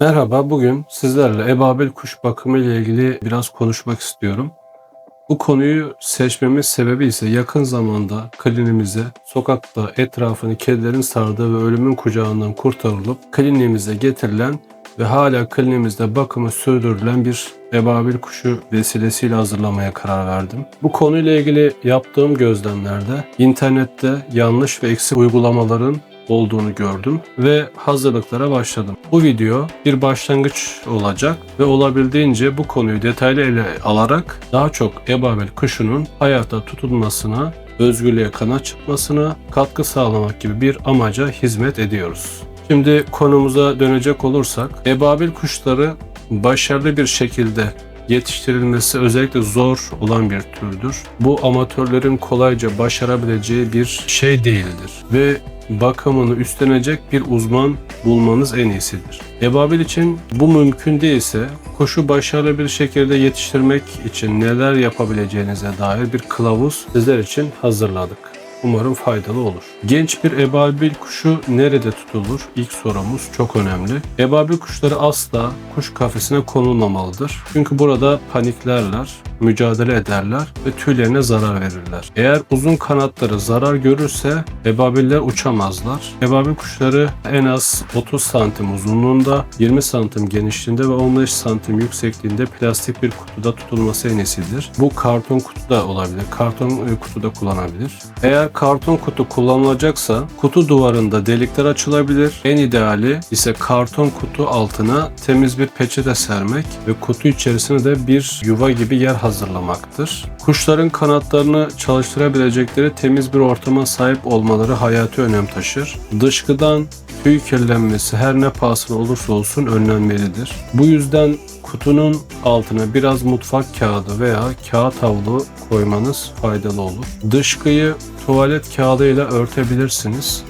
Merhaba, bugün sizlerle ebabil kuş bakımı ile ilgili biraz konuşmak istiyorum. Bu konuyu seçmemin sebebi ise yakın zamanda klinimize, sokakta etrafını kedilerin sardığı ve ölümün kucağından kurtarılıp kliniğimize getirilen ve hala klinimizde bakımı sürdürülen bir ebabil kuşu vesilesiyle hazırlamaya karar verdim. Bu konuyla ilgili yaptığım gözlemlerde internette yanlış ve eksik uygulamaların olduğunu gördüm ve hazırlıklara başladım. Bu video bir başlangıç olacak ve olabildiğince bu konuyu detaylı ele alarak daha çok ebabil kuşunun hayata tutulmasına, özgürlüğe kanat çıkmasına katkı sağlamak gibi bir amaca hizmet ediyoruz. Şimdi konumuza dönecek olursak, ebabil kuşları başarılı bir şekilde yetiştirilmesi özellikle zor olan bir türdür. Bu amatörlerin kolayca başarabileceği bir şey değildir ve bakımını üstlenecek bir uzman bulmanız en iyisidir. Ebabil için bu mümkün değilse kuşu başarılı bir şekilde yetiştirmek için neler yapabileceğinize dair bir kılavuz sizler için hazırladık. Umarım faydalı olur. Genç bir ebabil kuşu nerede tutulur? İlk sorumuz çok önemli. Ebabil kuşları asla kuş kafesine konulmamalıdır. Çünkü burada paniklerler, mücadele ederler ve tüylerine zarar verirler. Eğer uzun kanatları zarar görürse ebabiller uçamazlar. Ebabil kuşları en az 30 santim uzunluğunda, 20 santim genişliğinde ve 15 santim yüksekliğinde plastik bir kutuda tutulması en iyisidir. Bu karton kutu da olabilir. Karton e, kutuda kullanabilir. Eğer karton kutu kullanılacaksa kutu duvarında delikler açılabilir. En ideali ise karton kutu altına temiz bir peçete sermek ve kutu içerisine de bir yuva gibi yer hazırlamaktır. Kuşların kanatlarını çalıştırabilecekleri temiz bir ortama sahip olmaları hayati önem taşır. Dışkıdan tüy kirlenmesi her ne pahasına olursa olsun önlenmelidir. Bu yüzden kutunun altına biraz mutfak kağıdı veya kağıt havlu koymanız faydalı olur. Dışkıyı tuvalet kağıdıyla örtebilirsiniz.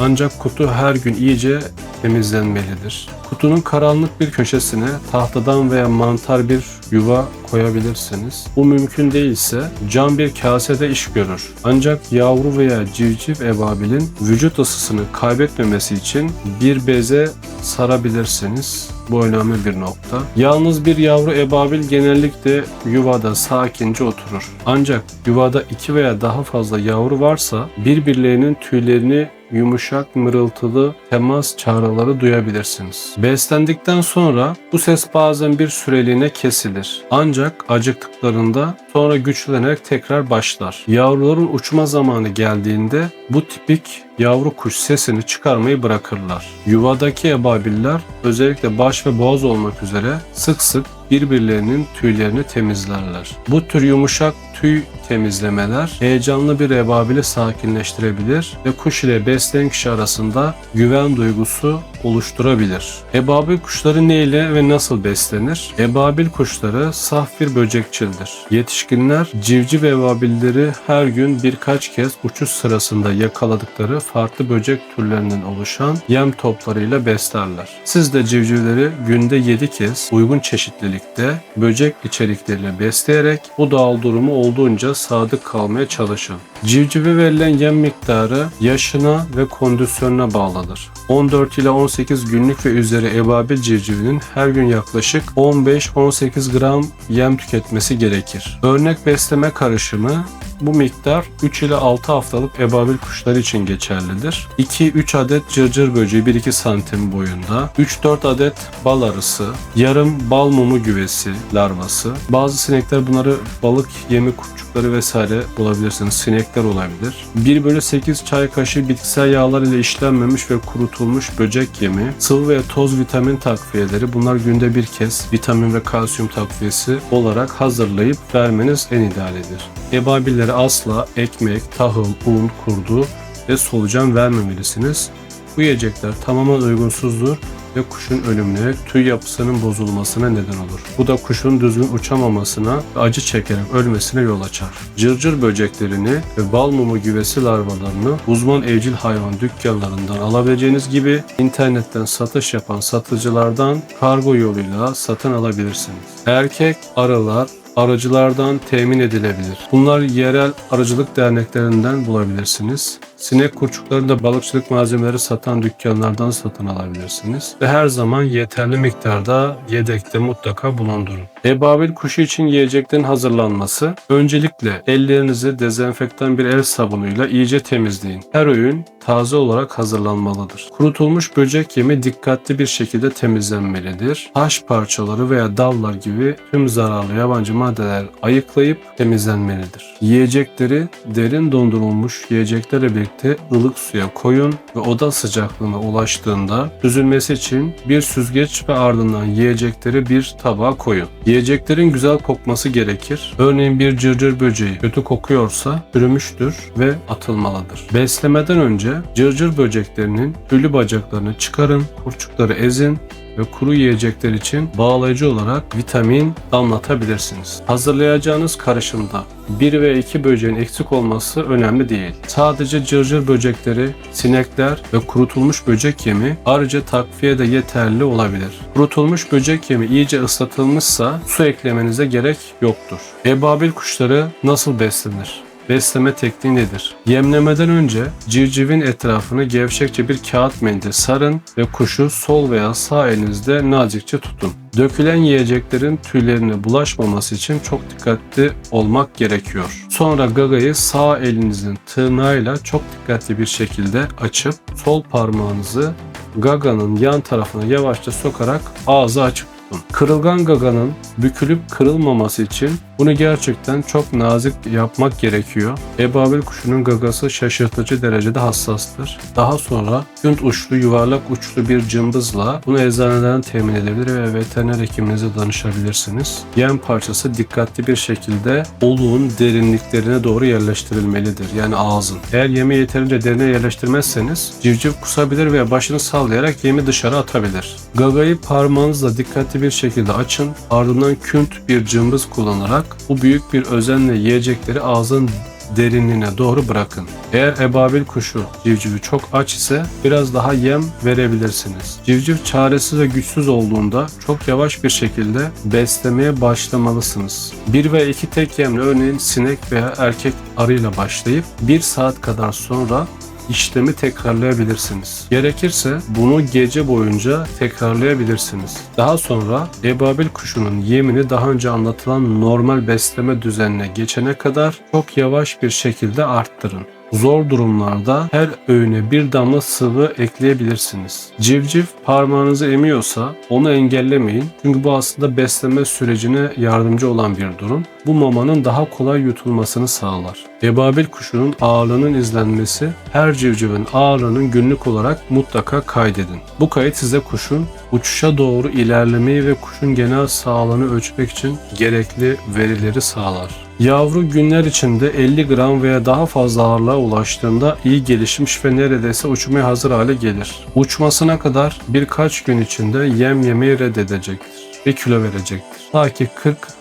Ancak kutu her gün iyice temizlenmelidir. Kutunun karanlık bir köşesine tahtadan veya mantar bir yuva koyabilirsiniz. Bu mümkün değilse cam bir kasede iş görür. Ancak yavru veya civciv ebabilin vücut ısısını kaybetmemesi için bir beze sarabilirsiniz. Bu önemli bir nokta. Yalnız bir yavru ebabil genellikle yuvada sakince oturur. Ancak yuvada iki veya daha fazla yavru varsa birbirlerinin tüylerini yumuşak mırıltılı temas çağrıları duyabilirsiniz. Beslendikten sonra bu ses bazen bir süreliğine kesilir. Ancak acıktıklarında sonra güçlenerek tekrar başlar. Yavruların uçma zamanı geldiğinde bu tipik yavru kuş sesini çıkarmayı bırakırlar. Yuvadaki ebabiller özellikle baş ve boğaz olmak üzere sık sık birbirlerinin tüylerini temizlerler. Bu tür yumuşak tüy temizlemeler heyecanlı bir ebabili sakinleştirebilir ve kuş ile besleyen kişi arasında güven duygusu oluşturabilir. Ebabil kuşları ne ile ve nasıl beslenir? Ebabil kuşları saf bir böcekçildir. Yetişkinler civciv ebabilleri her gün birkaç kez uçuş sırasında yakaladıkları farklı böcek türlerinden oluşan yem toplarıyla beslerler. Siz de civcivleri günde 7 kez uygun çeşitlilikte böcek içerikleriyle besleyerek bu doğal durumu olduğunca sadık kalmaya çalışın. Civcive verilen yem miktarı yaşına ve kondisyonuna bağlıdır. 14 ile 18 günlük ve üzeri ebabil civcivinin her gün yaklaşık 15-18 gram yem tüketmesi gerekir. Örnek besleme karışımı bu miktar 3 ile 6 haftalık ebabil kuşları için geçerlidir. 2-3 adet cırcır böceği 1-2 santim boyunda, 3-4 adet bal arısı, yarım bal mumu güvesi larvası. Bazı sinekler bunları balık yemi kurtçukları vesaire bulabilirsiniz. Sinekler olabilir. 1 bölü 8 çay kaşığı bitkisel yağlar ile işlenmemiş ve kurutulmuş böcek yemi, sıvı ve toz vitamin takviyeleri bunlar günde bir kez vitamin ve kalsiyum takviyesi olarak hazırlayıp vermeniz en idealidir. Ebabillere asla ekmek, tahıl, un, kurdu ve solucan vermemelisiniz. Bu yiyecekler tamamen uygunsuzdur ve kuşun ölümüne, tüy yapısının bozulmasına neden olur. Bu da kuşun düzgün uçamamasına ve acı çekerek ölmesine yol açar. Cırcır böceklerini ve bal mumu güvesi larvalarını uzman evcil hayvan dükkanlarından alabileceğiniz gibi internetten satış yapan satıcılardan kargo yoluyla satın alabilirsiniz. Erkek arılar aracılardan temin edilebilir. Bunlar yerel aracılık derneklerinden bulabilirsiniz. Sinek kurçuklarını da balıkçılık malzemeleri satan dükkanlardan satın alabilirsiniz. Ve her zaman yeterli miktarda yedekte mutlaka bulundurun. Ebabil kuşu için yiyeceklerin hazırlanması. Öncelikle ellerinizi dezenfektan bir el sabunuyla iyice temizleyin. Her öğün taze olarak hazırlanmalıdır. Kurutulmuş böcek yemi dikkatli bir şekilde temizlenmelidir. Taş parçaları veya dallar gibi tüm zararlı yabancı maddeler ayıklayıp temizlenmelidir. Yiyecekleri derin dondurulmuş yiyeceklerle birlikte ılık suya koyun ve oda sıcaklığına ulaştığında süzülmesi için bir süzgeç ve ardından yiyecekleri bir tabağa koyun. Yiyeceklerin güzel kokması gerekir. Örneğin bir cırcır böceği kötü kokuyorsa çürümüştür ve atılmalıdır. Beslemeden önce cırcır böceklerinin tüylü bacaklarını çıkarın, kurçukları ezin ve kuru yiyecekler için bağlayıcı olarak vitamin damlatabilirsiniz. Hazırlayacağınız karışımda 1 ve 2 böceğin eksik olması önemli değil. Sadece cırcır böcekleri, sinekler ve kurutulmuş böcek yemi ayrıca takviye de yeterli olabilir. Kurutulmuş böcek yemi iyice ıslatılmışsa su eklemenize gerek yoktur. Ebabil kuşları nasıl beslenir? Besleme tekniği nedir? Yemlemeden önce civcivin etrafını gevşekçe bir kağıt mendil sarın ve kuşu sol veya sağ elinizde nazikçe tutun. Dökülen yiyeceklerin tüylerine bulaşmaması için çok dikkatli olmak gerekiyor. Sonra gagayı sağ elinizin tırnağıyla çok dikkatli bir şekilde açıp sol parmağınızı gaganın yan tarafına yavaşça sokarak ağzı açık. Kırılgan gaganın bükülüp kırılmaması için bunu gerçekten çok nazik yapmak gerekiyor. Ebabil kuşunun gagası şaşırtıcı derecede hassastır. Daha sonra günt uçlu yuvarlak uçlu bir cımbızla bunu eczaneden temin edebilir ve veteriner hekiminize danışabilirsiniz. Yem parçası dikkatli bir şekilde oluğun derinliklerine doğru yerleştirilmelidir. Yani ağzın. Eğer yemi yeterince derine yerleştirmezseniz civciv kusabilir ve başını sallayarak yemi dışarı atabilir. Gagayı parmağınızla dikkatli bir şekilde açın. Ardından künt bir cımbız kullanarak bu büyük bir özenle yiyecekleri ağzın derinliğine doğru bırakın. Eğer ebabil kuşu civcivi çok aç ise biraz daha yem verebilirsiniz. Civciv çaresiz ve güçsüz olduğunda çok yavaş bir şekilde beslemeye başlamalısınız. Bir ve iki tek yemle örneğin sinek veya erkek arıyla başlayıp bir saat kadar sonra işlemi tekrarlayabilirsiniz. Gerekirse bunu gece boyunca tekrarlayabilirsiniz. Daha sonra ebabil kuşunun yemini daha önce anlatılan normal besleme düzenine geçene kadar çok yavaş bir şekilde arttırın. Zor durumlarda her öğüne bir damla sıvı ekleyebilirsiniz. Civciv parmağınızı emiyorsa onu engellemeyin. Çünkü bu aslında besleme sürecine yardımcı olan bir durum. Bu mamanın daha kolay yutulmasını sağlar. Ebabil kuşunun ağırlığının izlenmesi her civcivin ağırlığının günlük olarak mutlaka kaydedin. Bu kayıt size kuşun uçuşa doğru ilerlemeyi ve kuşun genel sağlığını ölçmek için gerekli verileri sağlar. Yavru günler içinde 50 gram veya daha fazla ağırlığa ulaştığında iyi gelişmiş ve neredeyse uçmaya hazır hale gelir. Uçmasına kadar birkaç gün içinde yem yemeyi reddedecektir ve kilo verecektir. Ta ki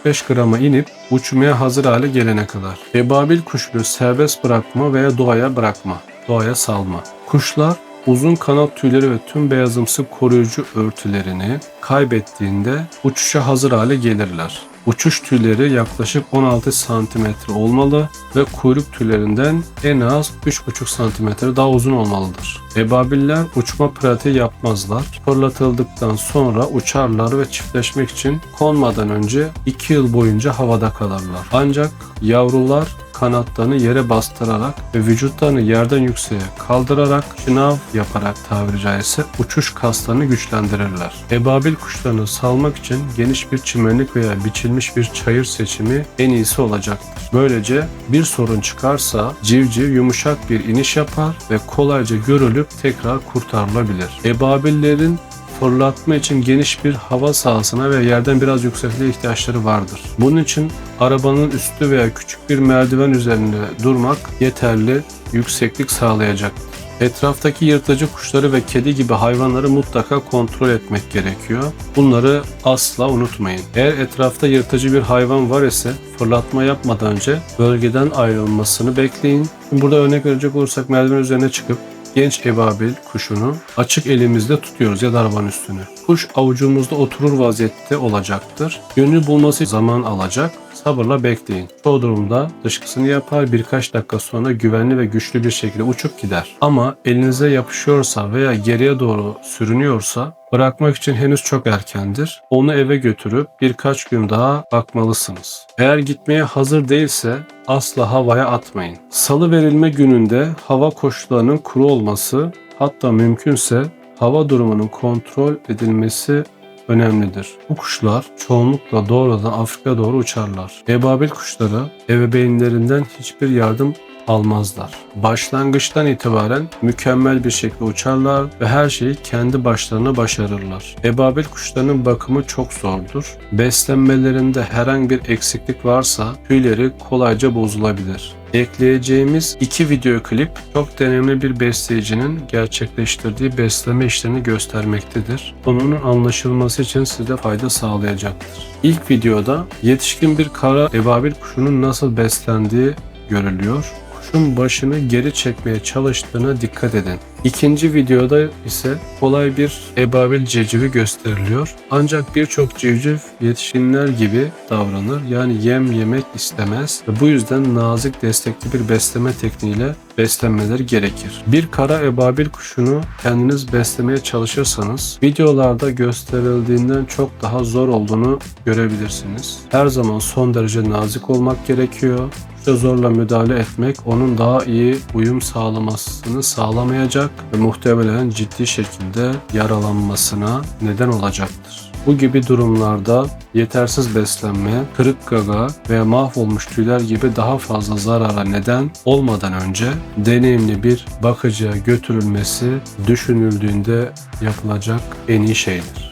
40-45 grama inip uçmaya hazır hale gelene kadar. Ebabil kuşunu serbest bırakma veya doğaya bırakma, doğaya salma. Kuşlar uzun kanat tüyleri ve tüm beyazımsı koruyucu örtülerini kaybettiğinde uçuşa hazır hale gelirler. Uçuş tüyleri yaklaşık 16 cm olmalı ve kuyruk tüylerinden en az 3,5 cm daha uzun olmalıdır. Ebabiller uçma pratiği yapmazlar. Fırlatıldıktan sonra uçarlar ve çiftleşmek için konmadan önce 2 yıl boyunca havada kalırlar. Ancak yavrular kanatlarını yere bastırarak ve vücutlarını yerden yükseğe kaldırarak şınav yaparak tabiri caizse uçuş kaslarını güçlendirirler. Ebabil kuşlarını salmak için geniş bir çimenlik veya biçilmiş bir çayır seçimi en iyisi olacaktır. Böylece bir sorun çıkarsa civciv yumuşak bir iniş yapar ve kolayca görülüp tekrar kurtarılabilir. Ebabillerin fırlatma için geniş bir hava sahasına ve yerden biraz yüksekliğe ihtiyaçları vardır. Bunun için arabanın üstü veya küçük bir merdiven üzerinde durmak yeterli yükseklik sağlayacaktır. Etraftaki yırtıcı kuşları ve kedi gibi hayvanları mutlaka kontrol etmek gerekiyor. Bunları asla unutmayın. Eğer etrafta yırtıcı bir hayvan var ise fırlatma yapmadan önce bölgeden ayrılmasını bekleyin. Burada örnek verecek olursak merdiven üzerine çıkıp genç ebabil kuşunu açık elimizde tutuyoruz ya da arabanın üstüne. Kuş avucumuzda oturur vaziyette olacaktır. Yönünü bulması zaman alacak sabırla bekleyin. Çoğu durumda dışkısını yapar birkaç dakika sonra güvenli ve güçlü bir şekilde uçup gider. Ama elinize yapışıyorsa veya geriye doğru sürünüyorsa bırakmak için henüz çok erkendir. Onu eve götürüp birkaç gün daha bakmalısınız. Eğer gitmeye hazır değilse asla havaya atmayın. Salı verilme gününde hava koşullarının kuru olması hatta mümkünse hava durumunun kontrol edilmesi önemlidir. Bu kuşlar çoğunlukla doğrudan Afrika'ya doğru uçarlar. Ebabil kuşları ebeveynlerinden hiçbir yardım almazlar. Başlangıçtan itibaren mükemmel bir şekilde uçarlar ve her şeyi kendi başlarına başarırlar. Ebabil kuşlarının bakımı çok zordur. Beslenmelerinde herhangi bir eksiklik varsa tüyleri kolayca bozulabilir. Ekleyeceğimiz iki video klip çok deneyimli bir besleyicinin gerçekleştirdiği besleme işlerini göstermektedir. Konunun anlaşılması için size fayda sağlayacaktır. İlk videoda yetişkin bir kara ebabil kuşunun nasıl beslendiği görülüyor. Kuşun başını geri çekmeye çalıştığına dikkat edin. İkinci videoda ise kolay bir ebabil civcivi gösteriliyor. Ancak birçok civciv yetişkinler gibi davranır. Yani yem yemek istemez ve bu yüzden nazik destekli bir besleme tekniğiyle beslenmeleri gerekir. Bir kara ebabil kuşunu kendiniz beslemeye çalışırsanız videolarda gösterildiğinden çok daha zor olduğunu görebilirsiniz. Her zaman son derece nazik olmak gerekiyor. Kuşa zorla müdahale etmek onun daha iyi uyum sağlamasını sağlamayacak ve muhtemelen ciddi şekilde yaralanmasına neden olacaktır. Bu gibi durumlarda yetersiz beslenme, kırık gaga veya mahvolmuş tüyler gibi daha fazla zarara neden olmadan önce deneyimli bir bakıcıya götürülmesi düşünüldüğünde yapılacak en iyi şeydir.